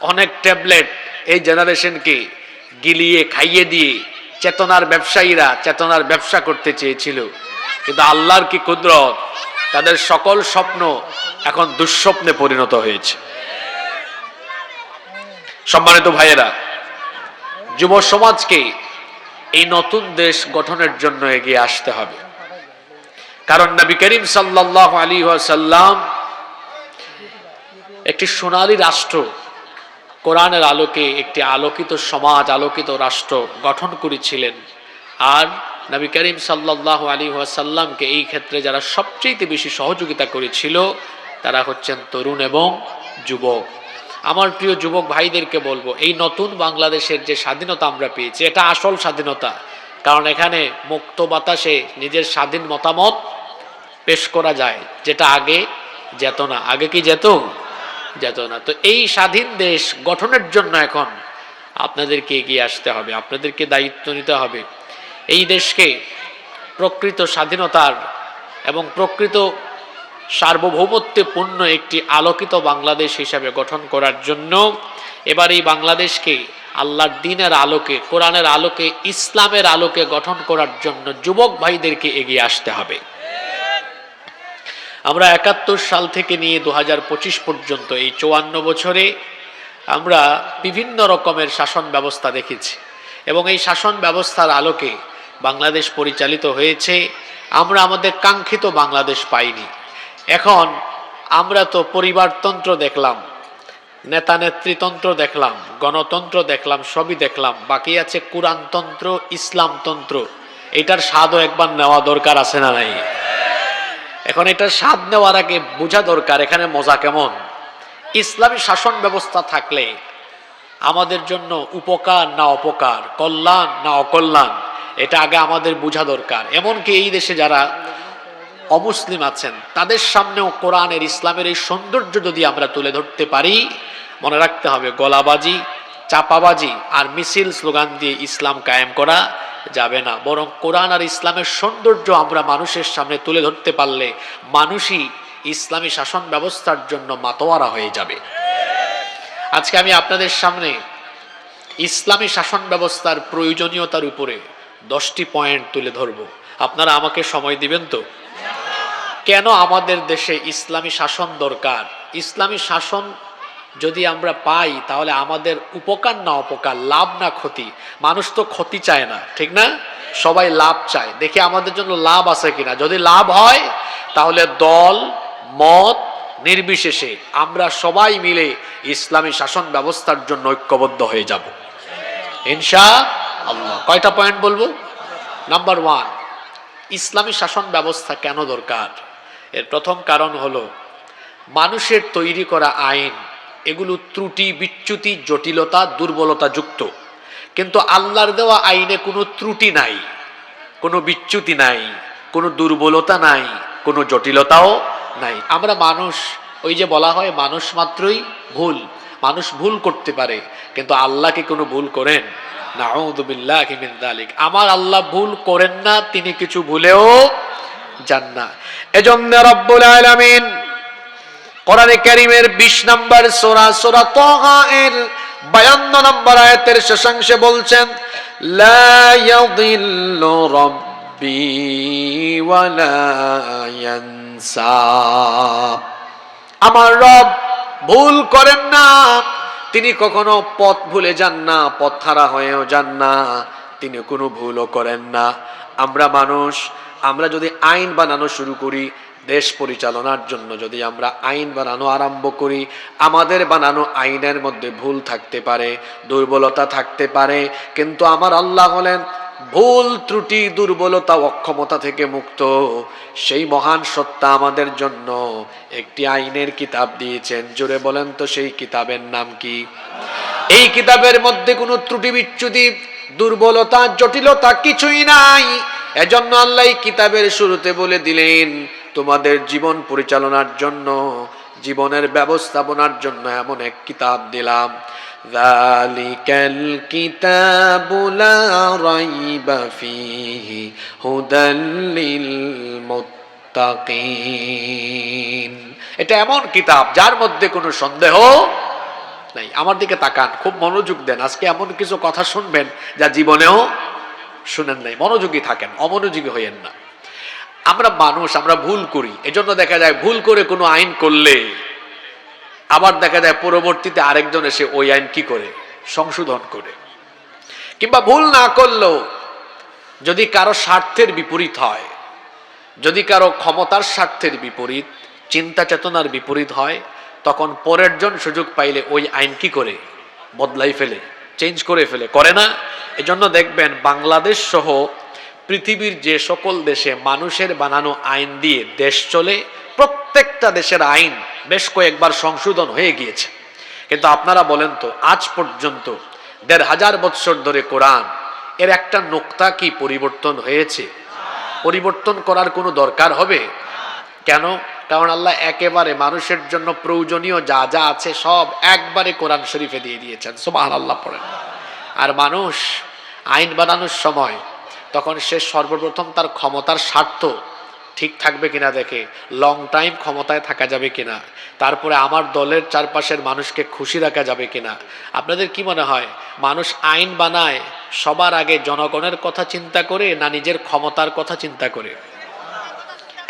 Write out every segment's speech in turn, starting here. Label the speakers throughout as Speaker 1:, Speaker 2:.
Speaker 1: অনেক ট্যাবলেট, এই জেনারেশনকে গিলিয়ে, খাইয়ে দিয়ে চেতনার ব্যবসায়ীরা চেতনার ব্যবসা করতে চেয়েছিল। কিন্তু আল্লাহর কি কুদরত? তাদের সকল স্বপ্ন এখন দুঃস্বপ্নে পরিণত হয়েছে। সম্মানিত ভাইয়েরা, যুব সমাজকে এই নতুন দেশ গঠনের জন্য এগিয়ে আসতে হবে। কারণ নবী করিম সাল্লাহ আলী সাল্লাম একটি সোনালী রাষ্ট্র কোরআনের আলোকে একটি আলোকিত সমাজ, আলোকিত রাষ্ট্র গঠন করেছিলেন। আর নবী করিম সাল্লাহ আলী সাল্লামকে এই ক্ষেত্রে যারা সবচেয়ে বেশি সহযোগিতা করেছিল, তারা হচ্ছেন তরুণ এবং যুবক। আমার প্রিয় যুবক ভাইদেরকে বলব, এই নতুন বাংলাদেশের যে স্বাধীনতা আমরা পেয়েছি, এটা আসল স্বাধীনতা। কারণ এখানে মুক্ত বাতাসে নিজের স্বাধীন মতামত পেশ করা যায়, যেটা আগে যেত না। আগে কি যেত? যেত না তো এই স্বাধীন দেশ গঠনের জন্য এখন আপনাদেরকে এগিয়ে আসতে হবে, আপনাদেরকে দায়িত্ব নিতে হবে। এই দেশকে প্রকৃত স্বাধীনতার এবং প্রকৃত সার্বভৌমত্বপূর্ণ একটি আলোকিত বাংলাদেশ হিসাবে গঠন করার জন্য এবার এই বাংলাদেশকে আল্লাহর দিনের আলোকে, কোরআনের আলোকে, ইসলামের আলোকে গঠন করার জন্য যুবক ভাইদেরকে এগিয়ে আসতে হবে। আমরা একাত্তর সাল থেকে নিয়ে দু পঁচিশ পর্যন্ত এই চুয়ান্ন বছরে আমরা বিভিন্ন রকমের শাসন ব্যবস্থা দেখেছি এবং এই শাসন ব্যবস্থার আলোকে বাংলাদেশ পরিচালিত হয়েছে। আমরা আমাদের কাঙ্ক্ষিত বাংলাদেশ পাইনি। এখন আমরা তো পরিবারতন্ত্র দেখলাম, নেতা নেতৃতন্ত্র দেখলাম, গণতন্ত্র দেখলাম, সবই দেখলাম, বাকি আছে কোরআনতন্ত্র, ইসলামতন্ত্র। এটার স্বাদও একবার নেওয়া দরকার আছে না নাই? এখন এটা স্বাদ নেওয়ার আগে বোঝা দরকার এখানে মজা কেমন। ইসলামী শাসন ব্যবস্থা থাকলে আমাদের জন্য উপকার না অপকার, কল্যাণ না অকল্যাণ, এটা আগে আমাদের বোঝা দরকার। এমনকি এই দেশে যারা অমুসলিম আছেন, তাদের সামনেও কোরআনের, ইসলামের এই সৌন্দর্য যদি আমরা তুলে ধরতে পারি, মনে রাখতে হবে গলাবাজি, চাপাবাজি আর মিছিল স্লোগান দিয়ে ইসলাম কায়েম করা যাবে না। বরং কোরআন আর ইসলামের সৌন্দর্য আমরা মানুষের সামনে তুলে ধরতে পারলে মানুষই ইসলামী শাসন ব্যবস্থার জন্য মাতোয়ারা হয়ে যাবে। আজকে আমি আপনাদের সামনে ইসলামী শাসন ব্যবস্থার প্রয়োজনীয়তার উপরে দশটি পয়েন্ট তুলে ধরব। আপনারা আমাকে সময় দিবেন তো? কেন আমাদের দেশে ইসলামী শাসন দরকার? ইসলামী শাসন যদি আমরা পাই, তাহলে আমাদের উপকার না অপকার, লাভ না ক্ষতি। মানুষ তো ক্ষতি চায় না, ঠিক না? সবাই লাভ চায়। দেখি আমাদের জন্য লাভ আছে কিনা। যদি লাভ হয়, তাহলে দল, মত নির্বিশেষে আমরা সবাই মিলে ইসলামী শাসন ব্যবস্থার জন্য ঐক্যবদ্ধ হয়ে যাব। ইনশা আল্লাহ কয়টা পয়েন্ট বলব? নাম্বার ওয়ান ইসলামী শাসন ব্যবস্থা কেন দরকার? এর প্রথম কারণ হলো, মানুষের তৈরি করা আইন এগুলো ত্রুটি, বিচ্যুতি, জটিলতা, দুর্বলতা যুক্ত। কিন্তু আল্লাহর দেওয়া আইনে কোনো ত্রুটি নাই, কোনো বিচ্যুতি নাই, কোনো দুর্বলতা নাই, কোনো জটিলতাও নাই। আমরা মানুষ, ওই যে বলা হয় মানুষ মাত্রই ভুল, মানুষ ভুল করতে পারে, কিন্তু আল্লাহ কি কোনো ভুল করেন? নাউদুবিল্লাহ মিন যালিক। আমার আল্লাহ ভুল করেন না, তিনি কিছু ভুলেও যান না। এজন্য রব্বুল আলামিন কোরআনে কারীমের 20 নম্বর সোরা সোরা তাহা এর 52 নম্বর আয়াতের শেষাংশে বলছেন আমার রব ভুল করেন না, তিনি কখনো পথ ভুলে যান না পথ হারা হয়েও যান না, তিনি কোনো ভুলও করেন না। আমরা মানুষ, আমরা যদি আইন বানানো শুরু করি দেশ পরিচালনার জন্য যদি আমরা আইন বানানো আরম্ভ করি, আমাদের বানানো আইনের মধ্যে ভুল থাকতে পারে, দুর্বলতা থাকতে পারে, কিন্তু আমার আল্লাহ হলেন ভুল ত্রুটি, দুর্বলতা অক্ষমতা থেকে মুক্ত। সেই মহান সত্তা আমাদের জন্য একটি আইনের কিতাব দিয়েছেন। জোরে বলেন তো সেই কিতাবের নাম কি? এই কিতাবের মধ্যে কোনো ত্রুটি বিচ্যুতি, দুর্বলতা, জটিলতা কিছুই নাই। এজন্য আল্লাহ কিতাবের শুরুতে বলে দিলেন তোমাদের জীবন পরিচালনার জন্য, জীবনের ব্যবস্থাপনার জন্য এমন এক কিতাব দিলাম। জালিকাল কিতাবুলা রাইবা ফিহি এটা এমন কিতাব যার মধ্যে কোনো সন্দেহ নাই। আমার দিকে তাকান, খুব মনোযোগ দেন। আজকে এমন কিছু কথা শুনবেন যা জীবনেও শুনেন নাই। মনোযোগী থাকেন, অমনোযোগী হইয়েন না। আমরা মানুষ, আমরা ভুল করি। এজন্য দেখা যায় ভুল করে কোনো আইন করলে আবার দেখা যায় পরবর্তীতে আরেকজন এসে ওই আইন কি করে? সংশোধন করে। কিংবা ভুল না করলেও যদি কারও স্বার্থের বিপরীত হয়, যদি কারও ক্ষমতার স্বার্থের বিপরীত, চিন্তা চেতনার বিপরীত হয়, তখন পরের জন সুযোগ পাইলে ওই আইন কি করে? বদলাই ফেলে, চেঞ্জ করে ফেলে। করে না? এজন্য দেখবেন বাংলাদেশ সহ পৃথিবীর যে সকল দেশে মানুষের বানানো আইন দিয়ে দেশ চলে, প্রত্যেকটা দেশের আইন বেশ কয়েকবার সংশোধন হয়ে গিয়েছে। কিন্তু আপনারা বলেন তো, আজ পর্যন্ত দেড় হাজার বৎসর ধরে কোরআন এর একটা নোক্তা কি পরিবর্তন হয়েছে? পরিবর্তন করার কোনো দরকার হবে? কেন? কারণ আল্লাহ একেবারে মানুষের জন্য প্রয়োজনীয় যা যা আছে সব একবারে কোরআন শরীফে দিয়ে দিয়েছেন। সুবাহ আল্লাহ পড়েন। আর মানুষ আইন বানানোর সময় তখন সে সর্বপ্রথম তার ক্ষমতার স্বার্থ ঠিক থাকবে কিনা দেখে লং টাইম ক্ষমতায় থাকা যাবে কিনা, তারপরে আমার দলের চারপাশের মানুষকে খুশি রাখা যাবে কিনা। আপনাদের কি মনে হয়, মানুষ আইন বানায় সবার আগে জনগণের কথা চিন্তা করে না নিজের ক্ষমতার কথা চিন্তা করে?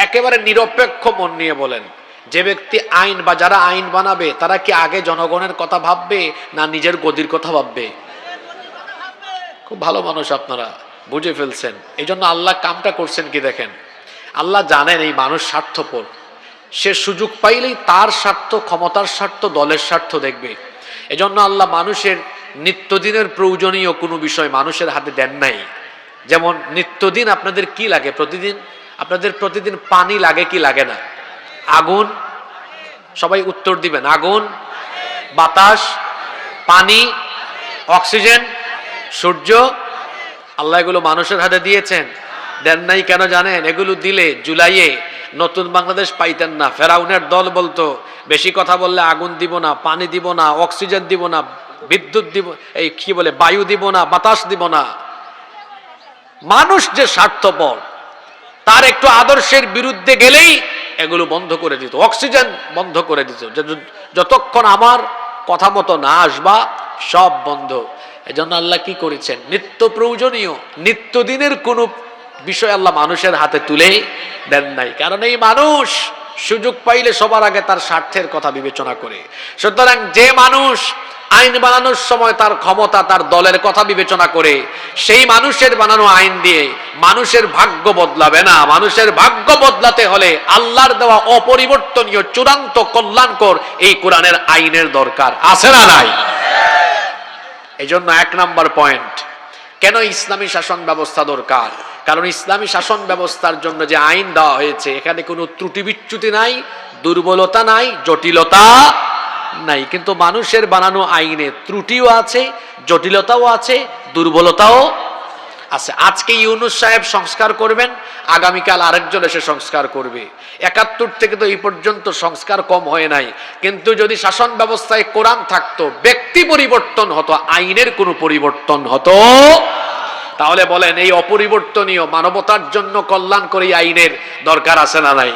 Speaker 1: একেবারে নিরপেক্ষ মন নিয়ে বলেন, যে ব্যক্তি আইন বা যারা আইন বানাবে, তারা কি আগে জনগণের কথা ভাববে না নিজের গদির কথা ভাববে? খুব ভালো মানুষ আপনারা। বুঝে ফেলছেন। এই জন্য আল্লাহ কামটা করছেন কি দেখেন? আল্লাহ জানেন এই মানুষ স্বার্থপর। সে সুযোগ পাইলেই তার স্বার্থ, ক্ষমতার স্বার্থ, দলের স্বার্থ দেখবে। এজন্য আল্লাহ মানুষের নিত্যদিনের প্রয়োজনীয় কোনো বিষয় মানুষের হাতে দেন নাই। যেমন নিত্যদিন আপনাদের কি লাগে প্রতিদিন? আপনাদের প্রতিদিন পানি লাগে কি লাগে না? আগুন? সবাই উত্তর দিবেন। আগুন? বাতাস? পানি? অক্সিজেন? সূর্য? আল্লাহ এগুলো মানুষের হাতে দিয়েছেন। দেন নাই কেন জানেন? এগুলো দিলে জুলাইয়ে নতুন বাংলাদেশ পাইতেন না। ফেরাউনের দল বলতো, বেশি কথা বললে আগুন দিব না, পানি দিব না, অক্সিজেন দিব না, বিদ্যুৎ দিব, এই কি বলে, বায়ু দিব না, বাতাস দিব না। মানুষ যে স্বার্থপর, তার একটু আদর্শের বিরুদ্ধে গেলেই এগুলো বন্ধ করে দিত, অক্সিজেন বন্ধ করে দিত। যতক্ষণ আমার কথা মতো না আসবা, সব বন্ধ। এজন্য আল্লাহ কি করেছেন? নিত্য প্রয়োজনীয়, নিত্যদিনের কোনো বিষয় আল্লাহ মানুষের হাতে তুলে দেন নাই। কারণ এই মানুষ সুযোগ পাইলে সবার আগে তার স্বার্থের কথা বিবেচনা করে। সুতরাং যে মানুষ আইন বানানোর সময় তার ক্ষমতা, তার দলের কথা বিবেচনা করে, সেই মানুষের বানানো আইন দিয়ে মানুষের ভাগ্য বদলাবে না। মানুষের ভাগ্য বদলাতে হলে আল্লাহর দেওয়া অপরিবর্তনীয়, চূড়ান্ত কল্যাণকর এই কোরআনের আইনের দরকার। আছে না নাই? এই জন্য এক নম্বর পয়েন্ট কেন ইসলামী শাসন ব্যবস্থা দরকার? কারণ ইসলামী শাসন ব্যবস্থার জন্য যে আইন দেওয়া হয়েছে, এখানে কোনো ত্রুটি বিচ্যুতি নাই, দুর্বলতা নাই, জটিলতা নাই। কিন্তু মানুষের বানানো আইনে ত্রুটিও আছে, জটিলতাও আছে, দুর্বলতাও আছে। আজকে ইউনুস সাহেব সংস্কার করবেন, আগামীকাল আরেকজন এসে সংস্কার করবে। একাত্তর থেকে তো এই পর্যন্ত সংস্কার কম হয় নাই। কিন্তু যদি শাসন ব্যবস্থায় কোরআন থাকতো, ব্যক্তি পরিবর্তন হতো, আইনের কোনো পরিবর্তন হতো, তাহলে বলেন এই অপরিবর্তনীয় মানবতার জন্য কল্যাণ করে আইনের দরকার আছে না নাই?